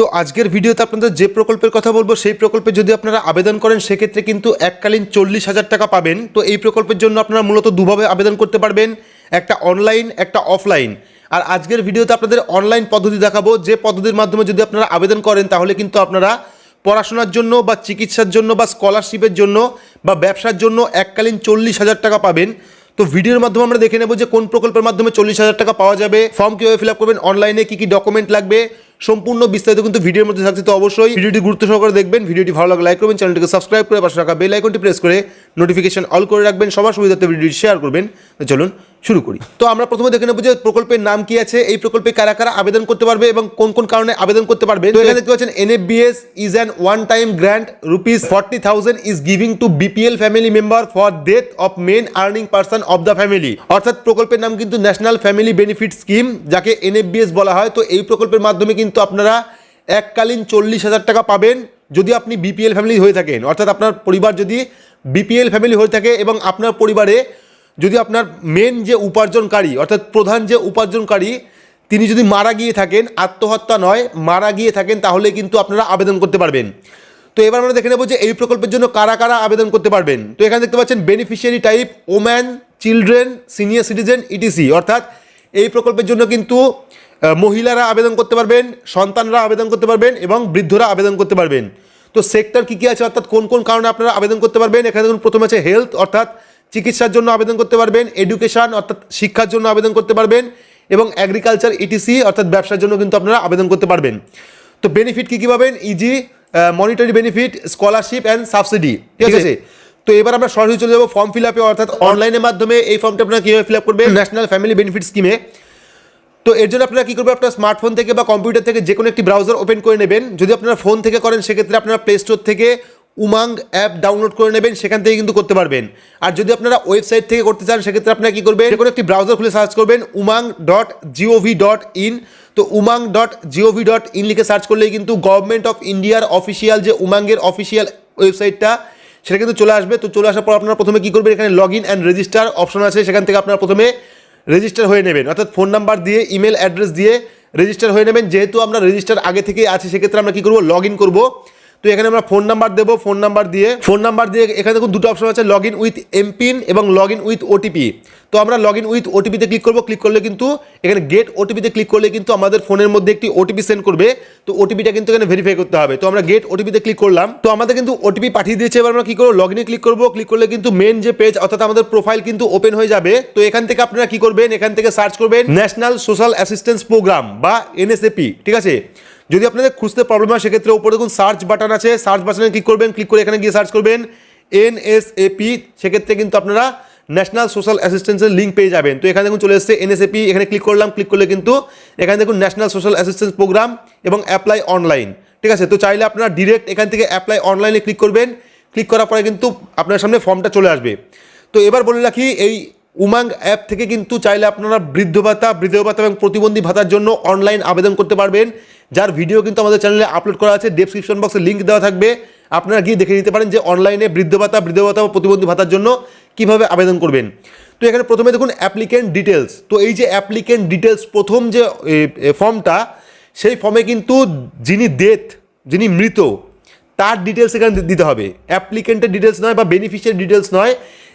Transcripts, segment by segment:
তো আজকের ভিডিওতে আপনাদের যে প্রকল্পের কথা বলব, সেই প্রকল্পে যদি আপনারা আবেদন করেন, সেক্ষেত্রে কিন্তু এককালীন চল্লিশ হাজার টাকা পাবেন। তো এই প্রকল্পের জন্য আপনারা মূলত দুভাবে আবেদন করতে পারবেন, একটা অনলাইন একটা অফলাইন আর আজকের ভিডিওতে আপনাদের অনলাইন পদ্ধতি দেখাবো। যে পদ্ধতির মাধ্যমে যদি আপনারা আবেদন করেন, তাহলে কিন্তু আপনারা পড়াশোনার জন্য বা চিকিৎসার জন্য বা স্কলারশিপের জন্য বা ব্যবসার জন্য এককালীন চল্লিশ হাজার টাকা পাবেন। তো ভিডিওর মাধ্যমে আমরা দেখে নেব যে কোন প্রকল্পের মাধ্যমে চল্লিশ হাজার টাকা পাওয়া যাবে। ফর্ম কীভাবে ফিল করবেন? অনলাইনে কী কী ডকুমেন্ট লাগবে? সম্পূর্ণ বিস্তারিত কিন্তু ভিডিওর মধ্যে থাকছে, তো অবশ্যই ভিডিওটি গুরুত্ব সহকারে দেখবেন, ভিডিওটি ভালো লাগলে লাইক করবেন চ্যানেলটিকে সাবস্ক্রাইব করে পাশে রাখা বেল আইকনটি প্রেস করে নোটিফিকেশন অল করে রাখবেন, সবার সুবিধার্থে ভিডিওটি শেয়ার করবেন। চলুন শুরু করি। তো আমরা প্রথমে দেখে নেব যে প্রকল্পের নাম কি আছে, এই প্রকল্পে কারা কারা আবেদন করতে পারবে এবং কোন কোন কারণে আবেদন করতে পারবে? তো এখানে দেখতে পাচ্ছেন NFBS is an one time grant rupees forty thousand is giving to BPL family member for death of main earning person of the family অর্থাৎ প্রকল্পের নাম কিন্তু ন্যাশনাল ফ্যামিলি বেনিফিট স্কিম যাকে এনএফবিএস বলা হয়। তো এই প্রকল্পের মাধ্যমে কিন্তু আপনারা এককালীন চল্লিশ হাজার টাকা পাবেন যদি আপনি বিপিএল ফ্যামিলি হয়ে থাকেন। অর্থাৎ আপনার পরিবার যদি বিপিএল ফ্যামিলি হয়ে থাকে এবং আপনার পরিবারে যদি আপনার মেন যে উপার্জনকারী, অর্থাৎ প্রধান যে উপার্জনকারী, তিনি যদি মারা গিয়ে থাকেন, আত্মহত্যা নয়, মারা গিয়ে থাকেন, তাহলে কিন্তু আপনারা আবেদন করতে পারবেন। তো এবার আমরা দেখে নেব যে এই প্রকল্পের জন্য কারা কারা আবেদন করতে পারবেন। তো এখানে দেখতে পাচ্ছেন beneficiary type woman children senior citizen ETC অর্থাৎ এই প্রকল্পের জন্য কিন্তু মহিলারা আবেদন করতে পারবেন সন্তানরা আবেদন করতে পারবেন এবং বৃদ্ধরা আবেদন করতে পারবেন। তো সেক্টর কী কী আছে? অর্থাৎ কোন কোন কারণে আপনারা আবেদন করতে পারবেন? এখানে দেখুন প্রথমে আছে হেলথ অর্থাৎ চিকিৎসার জন্য আবেদন করতে পারবেন এডুকেশন অর্থাৎ শিক্ষার জন্য আবেদন করতে পারবেন এবং অ্যাগ্রিকালচার ইটিসি অর্থাৎ ব্যবসার জন্য কিন্তু আপনারা আবেদন করতে পারবেন। তো বেনিফিট কী কী পাবেন? Easy monetary benefit scholarship and subsidy ঠিক আছে? তো এবার আমরা সরাসরি চলে যাব ফর্ম ফিল আপে অর্থাৎ অনলাইনের মাধ্যমে এই ফর্মটা আপনারা কীভাবে ফিল আপ করবেন? ন্যাশনাল ফ্যামিলি বেনিফিট স্কিমে তো এর জন্য আপনারা কী করবেন? আপনার স্মার্টফোন থেকে বা কম্পিউটার থেকে যে কোনো একটি ব্রাউজার ওপেন করে নেবেন। যদি আপনারা ফোন থেকে করেন, সেক্ষেত্রে আপনারা প্লে স্টোর থেকে উমাং অ্যাপ ডাউনলোড করে নেবেন। সেখান থেকে কিন্তু করতে পারবেন। আর যদি আপনারা ওয়েবসাইট থেকে করতে চান, সেক্ষেত্রে আপনারা কী করবেন? কোনো একটি ব্রাউজার খুলে সার্চ করবেন Umang dot G O V dot in তো Umang dot G O V dot in লিখে সার্চ করলেই কিন্তু গভর্নমেন্ট অফ ইন্ডিয়ার অফিসিয়াল যে উমাঙ্গের অফিসিয়াল ওয়েবসাইটটা সেটা কিন্তু চলে আসবে। তো চলে আসার পর আপনারা প্রথমে কী করবেন? এখানে log in and register option আছে। সেখান থেকে আপনারা প্রথমে রেজিস্টার হয়ে নেবেন। অর্থাৎ ফোন নাম্বার দিয়ে ইমেল অ্যাড্রেস দিয়ে রেজিস্টার হয়ে নেবেন। যেহেতু আমরা রেজিস্টার আগে থেকেই আছি, সেক্ষেত্রে আমরা কী করব? লগ ইন করব। তো এখানে আমরা ফোন নাম্বার দেবো ফোন নাম্বার দিয়ে। ফোন নাম্বার দিয়ে এখানে দেখুন দুটো অপশন আছে লগ ইন উইথ এমপিন এবং লগ ইন উইথ ওটিপি তো আমরা লগ ইন উইথ ওটিপিতে ক্লিক করব ক্লিক করলে কিন্তু এখানে গেট ওটিপিতে ক্লিক করলে কিন্তু আমাদের ফোনের মধ্যে একটি ওটিপি সেন্ড করবে। তো ওটিপিটা কিন্তু এখানে ভেরিফাই করতে হবে। তো আমরা গেট ওটিপিতে ক্লিক করলাম। তো আমাদের কিন্তু ওটিপি পাঠিয়ে দিয়েছে, এবার আমরা কি করব লগ ইনে ক্লিক করব। ক্লিক করলে কিন্তু মেন যে পেজ অর্থাৎ আমাদের প্রোফাইল কিন্তু ওপেন হয়ে যাবে। তো এখান থেকে আপনারা কি করবেন, এখান থেকে সার্চ করবেন ন্যাশনাল সোশ্যাল অ্যাসিস্ট্যান্স প্রোগ্রাম বা এনএসএপি ঠিক আছে? যদি আপনাদের খুঁজতে প্রবলেম হয়, সেক্ষেত্রে উপরে দেখুন সার্চ বাটন আছে। সার্চ বাটনে ক্লিক করবেন ক্লিক করে এখানে গিয়ে সার্চ করবেন। এন এস এনএসএপি সেক্ষেত্রে কিন্তু আপনারা ন্যাশনাল সোশ্যাল অ্যাসিস্ট্যান্সের লিঙ্ক পেয়ে যাবেন। তো এখানে দেখুন চলে এসেছে এনএসএপি এখানে ক্লিক করলাম ক্লিক করলে কিন্তু এখানে দেখুন ন্যাশনাল সোশ্যাল অ্যাসিস্ট্যান্স প্রোগ্রাম এবং অ্যাপ্লাই অনলাইন ঠিক আছে? তো চাইলে আপনারা ডিরেক্ট এখান থেকে অ্যাপ্লাই অনলাইনে ক্লিক করবেন। ক্লিক করার পরে কিন্তু আপনার সামনে ফর্মটা চলে আসবে। তো এবার বলে রাখি, এই উমাং অ্যাপ থেকে কিন্তু চাইলে আপনারা বৃদ্ধ ভাতা বৃদ্ধ ভাতা এবং প্রতিবন্ধী ভাতার জন্য অনলাইন আবেদন করতে পারবেন। যার ভিডিও কিন্তু আমাদের চ্যানেলে আপলোড করা আছে ডেসক্রিপশন বক্সে লিঙ্ক দেওয়া থাকবে। আপনারা গিয়ে দেখে নিতে পারেন যে অনলাইনে বৃদ্ধ ভাতা বৃদ্ধ ভাতা ও প্রতিবন্ধী ভাতার জন্য কীভাবে আবেদন করবেন। তো এখানে প্রথমে দেখুন অ্যাপ্লিকেন্ট ডিটেলস তো এই যে অ্যাপ্লিকেন্ট ডিটেলস প্রথম যে ফর্মটা সেই ফর্মে কিন্তু যিনি ডেথ যিনি মৃত, তার ডিটেলস এখানে দিতে হবে। অ্যাপ্লিকেন্টের ডিটেলস নয় বা বেনিফিশিয়ারি ডিটেলস নয়।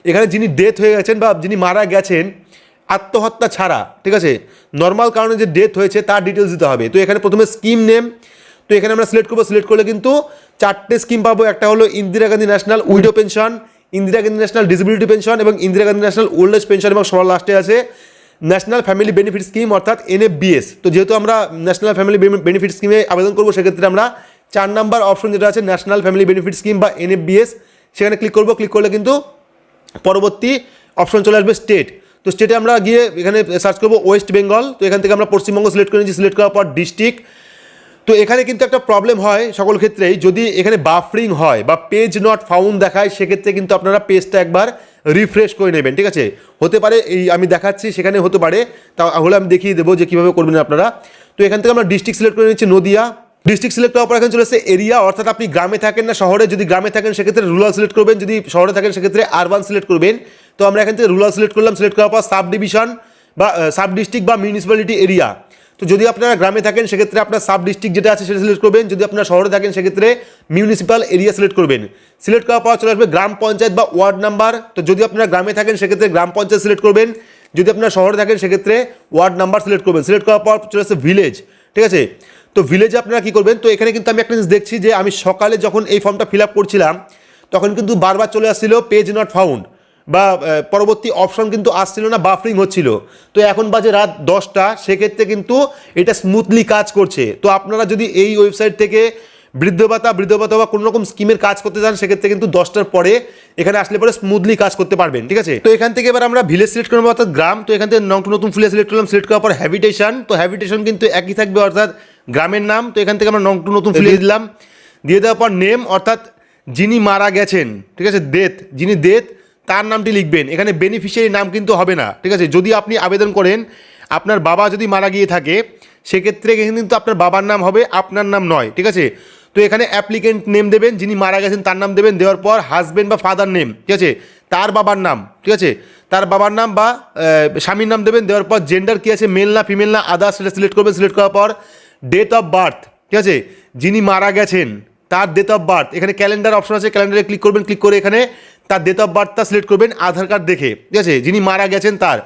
এখানে যিনি ডেথ হয়ে গেছেন বা যিনি মারা গেছেন, আত্মহত্যা ছাড়া, ঠিক আছে? নর্মাল কারণে যে ডেথ হয়েছে, তার ডিটেলস দিতে হবে। তো এখানে প্রথমে স্কিম নেম তো এখানে আমরা সিলেক্ট করব। সিলেক্ট করলে কিন্তু চারটে স্কিম পাবো। একটা হলো Indira Gandhi national widow pension Indira Gandhi national disability pension এবং Indira Gandhi national old age pension এবং সবার লাস্টে আছে ন্যাশনাল ফ্যামিলি বেনিফিট স্কিম অর্থাৎ এনএফবিএস তো যেহেতু আমরা ন্যাশনাল ফ্যামিলি বেনিফিট স্কিমে আবেদন করব, সেক্ষেত্রে আমরা চার নাম্বার অপশন যেটা আছে ন্যাশনাল ফ্যামিলি বেনিফিট স্কিম বা এনএফবিএস সেখানে ক্লিক করব। ক্লিক করলে কিন্তু পরবর্তী অপশন চলে আসবে স্টেট। তো স্টেটে আমরা গিয়ে এখানে সার্চ করব ওয়েস্ট বেঙ্গল তো এখান থেকে আমরা পশ্চিমবঙ্গ সিলেক্ট করে নিয়েছি সিলেক্ট করার পর ডিস্ট্রিক্ট তো এখানে কিন্তু একটা প্রবলেম হয় সকল ক্ষেত্রেই, যদি এখানে বাফরিং হয় বা পেজ নট ফাউন্ড দেখায়, সেক্ষেত্রে কিন্তু আপনারা পেজটা একবার রিফ্রেশ করে নেবেন, ঠিক আছে? হতে পারে এই আমি দেখাচ্ছি, সেখানে হতে পারে, তাহলে আমি দেখিয়ে দেবো যে কীভাবে করবেন আপনারা। তো এখান থেকে আমরা ডিস্ট্রিক্ট সিলেক্ট করে নিচ্ছি নদিয়া ডিস্ট্রিক্ট সিলেক্ট হওয়ার পর এখন চলে এসেছে এরিয়া অর্থাৎ আপনি গ্রামে থাকেন না, শহরে যদি গ্রামে থাকেন, সেক্ষেত্রে রুরাল সিলেক্ট করবেন। যদি শহরে থাকেন, সেক্ষেত্রে আরবান সিলেক্ট করবেন। তো আমরা এখান থেকে রুরাল সিলেক্ট করলাম সিলেক্ট করার পর সাব ডিভিশন বা সাব ডিস্ট্রিক্ট বা মিউনিসিপ্যালিটি এরিয়া তো যদি আপনারা গ্রামে থাকেন, সেক্ষেত্রে আপনার সাব ডিস্ট্রিক্ট যেটা আছে, সেটা সিলেক্ট করবেন। যদি আপনারা শহরে থাকেন, সেক্ষেত্রে মিউনিসিপ্যাল এরিয়া সিলেক্ট করবেন। সিলেক্ট করার পর চলে আসবে গ্রাম পঞ্চায়েত বা ওয়ার্ড নাম্বার তো যদি আপনারা গ্রামে থাকেন, সেক্ষেত্রে গ্রাম পঞ্চায়েত সিলেক্ট করবেন। যদি আপনারা শহরে থাকেন, সেক্ষেত্রে ওয়ার্ড নাম্বার সিলেক্ট করবেন। সিলেক্ট করার পর চলে আসছে ভিলেজ ঠিক আছে? তো ভিলেজে আপনারা কী করবেন? তো এখানে কিন্তু আমি একটা জিনিস দেখছি যে আমি সকালে যখন এই ফর্মটা ফিল করছিলাম, তখন কিন্তু বারবার চলে আসছিল পেজ নট ফাউন্ড বা পরবর্তী অপশন কিন্তু আসছিল না বাফরিং হচ্ছিল। তো এখন বাজে রাত দশটা, সেক্ষেত্রে কিন্তু এটা স্মুথলি কাজ করছে। তো আপনারা যদি এই ওয়েবসাইট থেকে বৃদ্ধ ভাতা বৃদ্ধ ভাতা বা কোনো রকম স্কিমের কাজ করতে চান, সেক্ষেত্রে কিন্তু দশটার পরে এখানে আসলে পরে স্মুথলি কাজ করতে পারবেন, ঠিক আছে? তো এখান থেকে এবার আমরা ভিলেজ সিলেক্ট করব, অর্থাৎ গ্রাম। তো এখান থেকে নতুন নতুন ফুলে সিলেক্ট করলাম সিলেক্ট করার পর হ্যাবিটেশন তো হ্যাবিটেশন কিন্তু একই থাকবে, অর্থাৎ গ্রামের নাম, তো এখান থেকে আমরা নতুন নতুন ফুলে দিলাম। দিয়ে দেওয়ার পর নেম অর্থাৎ যিনি মারা গেছেন, ঠিক আছে ডেথ যিনি ডেথ তার নামটি লিখবেন। এখানে বেনিফিশিয়ারি নাম কিন্তু হবে না, ঠিক আছে? যদি আপনি আবেদন করেন, আপনার বাবা যদি মারা গিয়ে থাকে, সেক্ষেত্রে কিন্তু আপনার বাবার নাম হবে, আপনার নাম নয়, ঠিক আছে? তো এখানে অ্যাপ্লিকেন্ট নেম দেবেন, যিনি মারা গেছেন তার নাম দেবেন, দেওয়ার পর হাজবেন্ড বা ফাদার নেম ঠিক আছে? তার বাবার নাম, ঠিক আছে? তার বাবার নাম বা স্বামীর নাম দেবেন, দেওয়ার পর জেন্ডার কী আছে মেল না ফিমেল না আদার্স সেটা সিলেক্ট করবেন সিলেক্ট করার পর ডেট অফ বার্থ ঠিক আছে? যিনি মারা গেছেন, তার ডেট অফ বার্থ এখানে ক্যালেন্ডার অপশন আছে ক্যালেন্ডারে ক্লিক করবেন ক্লিক করে এখানে তার ডেট অফ বার্থটা সিলেক্ট করবেন, আধার কার্ড দেখে, ঠিক আছে? যিনি মারা গেছেন তার।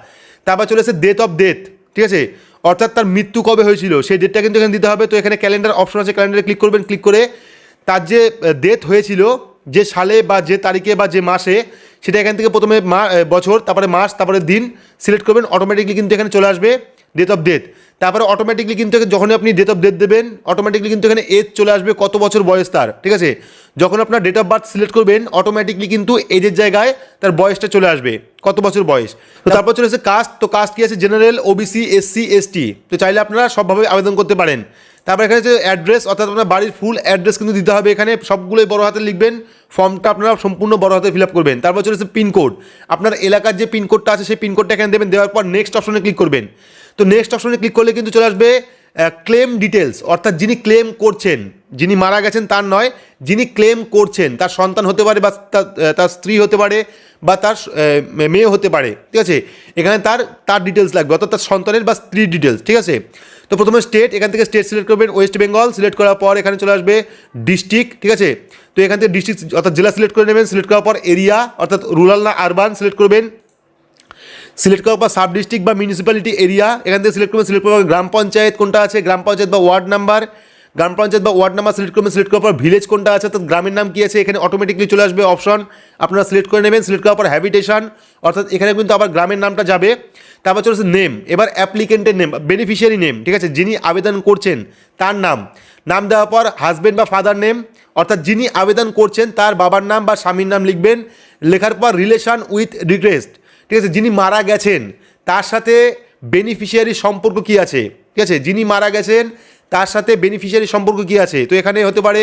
তারপর চলে এসে ডেট অফ ডেথ ঠিক আছে? অর্থাৎ তার মৃত্যু কবে হয়েছিল, সেই ডেটটা কিন্তু এখানে দিতে হবে, তো এখানে ক্যালেন্ডার অপশন আছে ক্যালেন্ডারে ক্লিক করবেন ক্লিক করে তার যে ডেথ হয়েছিল, যে সালে বা যে তারিখে বা যে মাসে, সেটা এখান থেকে প্রথমে বছর, তারপরে মাস, তারপরে দিন সিলেক্ট করবেন অটোমেটিকলি কিন্তু এখানে চলে আসবে। ডেট অফ ডেথ তারপরে অটোমেটিকলি কিন্তু যখনই আপনি ডেট অফ ডেথ দেবেন অটোমেটিকলি কিন্তু এখানে এজ চলে আসবে কত বছর বয়স তার ঠিক আছে? যখন আপনার ডেট অফ বার্থ সিলেক্ট করবেন অটোমেটিকলি কিন্তু এজের জায়গায় তার বয়সটা চলে আসবে কত বছর বয়স? তো তারপর চলে আসে কাস্ট তো কাস্ট কি আছে? জেনারেল ওবিসি এসসি এসটি তো চাইলে আপনারা সবভাবে আবেদন করতে পারেন। তারপর এখানে যে অ্যাড্রেস অর্থাৎ আপনার বাড়ির ফুল অ্যাড্রেস কিন্তু দিতে হবে এখানে। সবগুলোই বড় হাতে লিখবেন ফর্মটা আপনারা সম্পূর্ণ বড় হাতে ফিল আপ করবেন। তারপর চলেছে পিনকোড আপনার এলাকার যে পিনকোডটা আছে সেই পিনকোডটা এখানে দেবেন দেওয়ার পর নেক্সট অপশনে ক্লিক করবেন। তো নেক্সট অপশনে ক্লিক করলে কিন্তু চলে আসবে ক্লেম ডিটেলস অর্থাৎ যিনি ক্লেম করছেন, যিনি মারা গেছেন তার নয়, যিনি ক্লেম করছেন, তার সন্তান হতে পারে বা তার- তার স্ত্রী হতে পারে বা তার মেয়ে হতে পারে, ঠিক আছে? এখানে তার তার ডিটেলস লাগবে, অর্থাৎ তার সন্তানের বা স্ত্রীর ডিটেলস ঠিক আছে? তো প্রথমে স্টেট এখান থেকে স্টেট সিলেক্ট করবেন ওয়েস্ট বেঙ্গল সিলেক্ট করার পর এখানে চলে আসবে ডিস্ট্রিক্ট ঠিক আছে? তো এখান থেকে ডিস্ট্রিক্ট অর্থাৎ জেলা সিলেক্ট করে নেবেন সিলেক্ট করার পর এরিয়া অর্থাৎ রুরাল না আরবান সিলেক্ট করবেন। সিলেক্ট করার পর সাব ডিস্ট্রিক্ট বা মিউনিসিপ্যালিটি এরিয়া এখান থেকে সিলেক্ট করবেন সিলেক্ট পর গ্রাম পঞ্চায়েত কোনটা আছে, গ্রাম পঞ্চায়েত বা ওয়ার্ড নাম্বার, গ্রাম পঞ্চায়েত বা ওয়ার্ড নাম্বার সিলেক্ট করবেন, সিলেক্ট করার পর ভিলেজ কোনটা আছে, অর্থাৎ গ্রামের নাম কী আছে, এখানে অটোমেটিকলি চলে আসবে অপশন আপনারা সিলেক্ট করে নেবেন, সিলেক্ট করার পর হ্যাবিটেশন অর্থাৎ এখানে কিন্তু আবার গ্রামের নামটা যাবে, তারপর চলেছে নেম এবার অ্যাপ্লিকেন্টের নেম বেনিফিশিয়ারি নেম ঠিক আছে, যিনি আবেদন করছেন, তার নাম নাম দেওয়ার পর হাজবেন্ড বা ফাদার নেম অর্থাৎ যিনি আবেদন করছেন, তার বাবার নাম বা স্বামীর নাম লিখবেন, লেখার পর রিলেশন উইথ রিকোয়েস্ট ঠিক আছে, যিনি মারা গেছেন, তার সাথে বেনিফিশিয়ারি সম্পর্ক কি আছে? ঠিক আছে, যিনি মারা গেছেন, তার সাথে বেনিফিশিয়ারি সম্পর্ক কি আছে? তো এখানে হতে পারে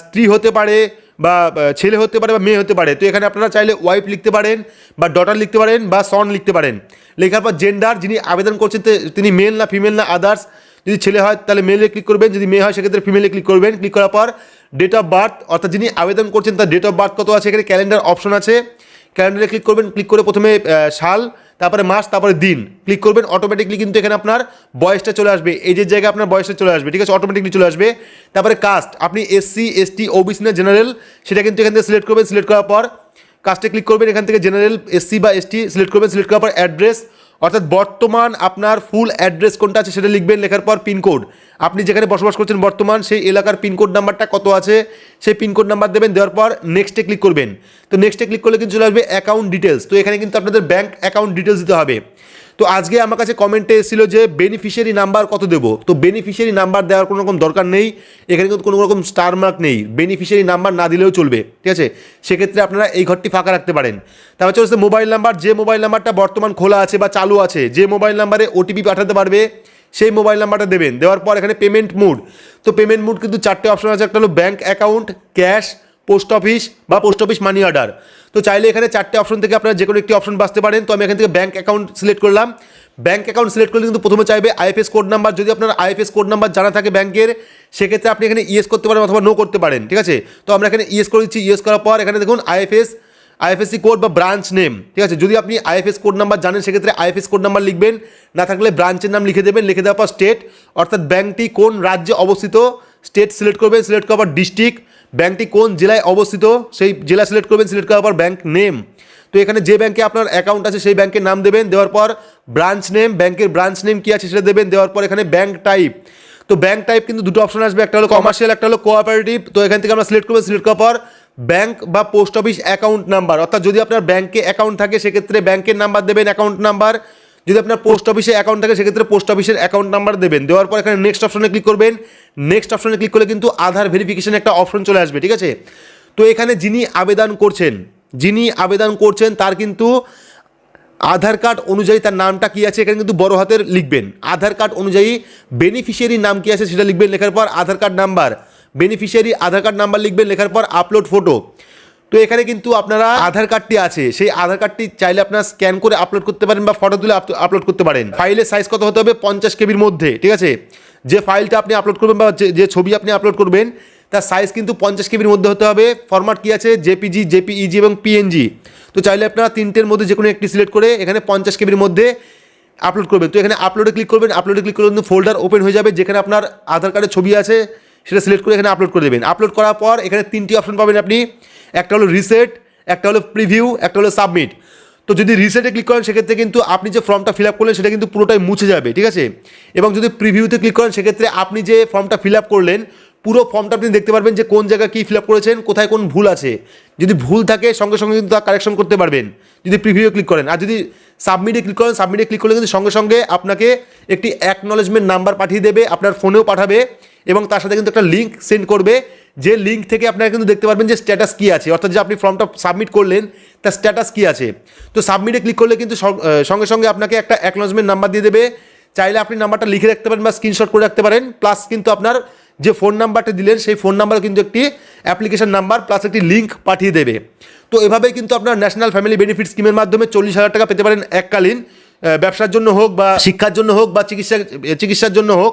স্ত্রী হতে পারে বা ছেলে হতে পারে বা মেয়ে হতে পারে। তো এখানে আপনারা চাইলে ওয়াইফ লিখতে পারেন বা ডটার লিখতে পারেন বা সন লিখতে পারেন। লেখার পর জেন্ডার যিনি আবেদন করছেন তিনি মেল না ফিমেল না আদার্স যদি ছেলে হয়, তাহলে মেলে ক্লিক করবেন, যদি মেয়ে হয়, সেক্ষেত্রে ফিমেলে ক্লিক করবেন। ক্লিক করার পর ডেট অফ বার্থ অর্থাৎ যিনি আবেদন করছেন, তার ডেট অফ বার্থ কত আছে? এখানে ক্যালেন্ডার অপশন আছে। ক্যালেন্ডারে ক্লিক করবেন ক্লিক করে প্রথমে সাল, তারপরে মাস, তারপরে দিন। ক্লিক করবেন অটোমেটিকলি কিন্তু এখানে আপনার বয়সটা চলে আসবে। এজের জায়গায় আপনার বয়সটা চলে আসবে, ঠিক আছে? অটোমেটিকলি চলে আসবে। তারপরে কাস্ট আপনি এসসি এসটি ওবিসি না জেনারেল সেটা কিন্তু এখান থেকে সিলেক্ট করবেন সিলেক্ট করার পর কাস্টে ক্লিক করবেন, এখান থেকে জেনারেল এসসি বা এসটি সিলেক্ট করবেন সিলেক্ট করার পর অ্যাড্রেস অর্থাৎ বর্তমান আপনার ফুল অ্যাড্রেস কোনটা আছে সেটা লিখবেন, লেখার পর পিনকোড আপনি যেখানে বসবাস করছেন বর্তমান, সেই এলাকার পিনকোড নাম্বারটা কত আছে, সেই পিনকোড নাম্বার দেবেন, দেওয়ার পর নেক্সটে ক্লিক করবেন। তো নেক্সটে ক্লিক করলে কিন্তু চলে আসবে অ্যাকাউন্ট ডিটেলস তো এখানে কিন্তু আপনাদের ব্যাঙ্ক অ্যাকাউন্ট ডিটেলস দিতে হবে। তো আজকে আমার কাছে কমেন্টে এসেছিল যে বেনিফিশিয়ারি নাম্বার কত দেবো? তো বেনিফিশিয়ারি নাম্বার দেওয়ার কোনো রকম দরকার নেই। এখানে কিন্তু কোনো রকম স্টার মার্ক নেই। বেনিফিশিয়ারি নাম্বার না দিলেও চলবে। ঠিক আছে? সেক্ষেত্রে আপনারা এই ঘরটি ফাঁকা রাখতে পারেন। তারপর চলছে মোবাইল নাম্বার যে মোবাইল নাম্বারটা বর্তমান খোলা আছে বা চালু আছে, যে মোবাইল নাম্বারে ওটিপি পাঠাতে পারবে, সেই মোবাইল নাম্বারটা দেবেন। দেওয়ার পর এখানে পেমেন্ট মুড তো পেমেন্ট মুড কিন্তু চারটে অপশন আছে। একটা হলো bank account cash post office বা পোস্ট অফিস মানি অর্ডার। তো চাইলে এখানে চারটে অপশন থেকে আপনারা যে কোনো একটি অপশন বাঁচতে পারেন। তো আমি এখান থেকে ব্যাঙ্ক অ্যাকাউন্ট সিলেক্ট করলাম। ব্যাঙ্ক অ্যাকাউন্ট সিলেক্ট করলে কিন্তু প্রথমে চাইবে আইএফএস কোড নাম্বার। যদি আপনার আইএফএস কোড নাম্বার জানা থাকে ব্যাংকের, সেক্ষেত্রে আপনি এখানে ইএস করতে পারেন অথবা নো করতে পারেন। ঠিক আছে? তো আমরা এখানে ইএস করে দিচ্ছি ইএস করার পর এখানে দেখুন আইএফএস, আইএফএসসি কোড বা ব্রাঞ্চ নেম। ঠিক আছে? যদি আপনি আইএফএস কোড নাম্বার জানেন, সেক্ষেত্রে আইএফএস কোড নাম্বার লিখবেন। না থাকলে ব্রাঞ্চের নাম লিখে দেবেন। লিখে দেওয়ার পর স্টেট, অর্থাৎ ব্যাংকটি কোন রাজ্যে অবস্থিত? স্টেট সিলেক্ট করবেন। সিলেক্ট করার ডিস্ট্রিক্ট ব্যাংকটি কোন জেলায় অবস্থিত, সেই জেলা সিলেক্ট করবেন, সিলেক্ট করার পর ব্যাংক নেম। তো এখানে যে ব্যাংকে আপনার অ্যাকাউন্ট আছে, সেই ব্যাংকের নাম দেবেন, দেওয়ার পর ব্রাঞ্চ নেম ব্যাংকের ব্রাঞ্চ নেম কী আছে সেটা দেবেন, দেওয়ার পর এখানে ব্যাংক টাইপ তো ব্যাংক টাইপ কিন্তু দুটো অপশন আসবে, একটা হলো কমার্শিয়াল একটা হলো কোঅপারেটিভ তো এখান থেকে আমরা সিলেক্ট করব সিলেক্ট করার পর ব্যাংক বা পোস্ট অফিস অ্যাকাউন্ট নাম্বার অর্থাৎ যদি আপনার ব্যাংকে অ্যাকাউন্ট থাকে, সেক্ষেত্রে ব্যাংকের নাম্বার দেবেন অ্যাকাউন্ট নাম্বার যদি আপনার পোস্ট অফিসে অ্যাকাউন্ট থাকে, সেক্ষেত্রে পোস্ট অফিসের অ্যাকাউন্ট নাম্বার দেবেন। দেওয়ার পর এখানে নেক্সট অপশনে ক্লিক করবেন। নেক্সট অপশনে ক্লিক করলে কিন্তু আধার ভেরিফিকেশন একটা অপশন চলে আসবে, ঠিক আছে? তো এখানে যিনি আবেদন করছেন, যিনি আবেদন করছেন, তার কিন্তু আধার কার্ড অনুযায়ী তার নামটা কী আছে, এখানে কিন্তু বড় হাতের লিখবেন। আধার কার্ড অনুযায়ী বেনিফিশিয়ারির নাম কী আছে, সেটা লিখবেন, লেখার পর Aadhaar card number beneficiary Aadhaar card number লিখবেন, লেখার পর আপলোড ফটো তো এখানে কিন্তু আপনারা আধার কার্ডটি আছে। সেই আধার কার্ডটি চাইলে আপনারা স্ক্যান করে আপলোড করতে পারেন বা ফটো তুলে আপলোড করতে পারেন। ফাইলের সাইজ কত হতে হবে? পঞ্চাশ কেবির মধ্যে, ঠিক আছে? যে ফাইলটা আপনি আপলোড করবেন বা যে- ছবি আপনি আপলোড করবেন, তার সাইজ কিন্তু পঞ্চাশ কেবির মধ্যে হতে হবে। ফরম্যাট কী আছে? জেপিজি জেপিইজি এবং পিএনজি তো চাইলে আপনারা তিনটের মধ্যে যে কোনো একটি সিলেক্ট করে এখানে পঞ্চাশ কেবির মধ্যে আপলোড করবেন। তো এখানে আপলোডে ক্লিক করবেন। আপলোডে ক্লিক করলে কিন্তু ফোল্ডার ওপেন হয়ে যাবে, যেখানে আপনার আধার কার্ডের ছবি আছে, সেটা সিলেক্ট করে এখানে আপলোড করে দেবেন। আপলোড করার পর এখানে তিনটি অপশন পাবেন আপনি। একটা হলো রিসেট একটা হলো প্রিভিউ একটা হলো সাবমিট তো যদি রিসেটে ক্লিক করেন, সেক্ষেত্রে কিন্তু আপনি যে ফর্মটা ফিল আপ করলেন, সেটা কিন্তু পুরোটাই মুছে যাবে, ঠিক আছে? এবং যদি প্রিভিউতে ক্লিক করেন, সেক্ষেত্রে আপনি যে ফর্মটা ফিল আপ করলেন, পুরো ফর্মটা আপনি দেখতে পারবেন যে কোন জায়গায় কী ফিল আপ করেছেন, কোথায় কোন ভুল আছে। যদি ভুল থাকে, সঙ্গে সঙ্গে কিন্তু তা কারেকশন করতে পারবেন, যদি প্রিভিউ ক্লিক করেন। আর যদি সাবমিটে ক্লিক করেন সাবমিটে ক্লিক করলে কিন্তু সঙ্গে সঙ্গে আপনাকে একটি অ্যাকনলেজমেন্ট নাম্বার পাঠিয়ে দেবে, আপনার ফোনেও পাঠাবে। এবং তার সাথে কিন্তু একটা লিঙ্ক সেন্ড করবে। যে লিঙ্ক থেকে আপনারা কিন্তু দেখতে পারবেন যে স্ট্যাটাস কী আছে। অর্থাৎ যে আপনি ফর্মটা সাবমিট করলেন, তার স্ট্যাটাস কী আছে। তো সাবমিটে ক্লিক করলে কিন্তু সঙ্গে সঙ্গে আপনাকে একটা অ্যাকনলেজমেন্ট নাম্বার দিয়ে দেবে। চাইলে আপনি নাম্বারটা লিখে রাখতে পারেন বা স্ক্রিনশট করে রাখতে পারেন। প্লাস কিন্তু আপনার যে ফোন নাম্বারটা দিলেন, সেই ফোন নাম্বারে কিন্তু একটি অ্যাপ্লিকেশন নাম্বার প্লাস একটি লিঙ্ক পাঠিয়ে দেবে। তো এভাবেই কিন্তু আপনার ন্যাশনাল ফ্যামিলি বেনিফিট স্কিমের মাধ্যমে চল্লিশ হাজার টাকা পেতে পারেন এককালীন। ব্যবসার জন্য হোক বা শিক্ষার জন্য হোক বা চিকিৎসা চিকিৎসার জন্য হোক।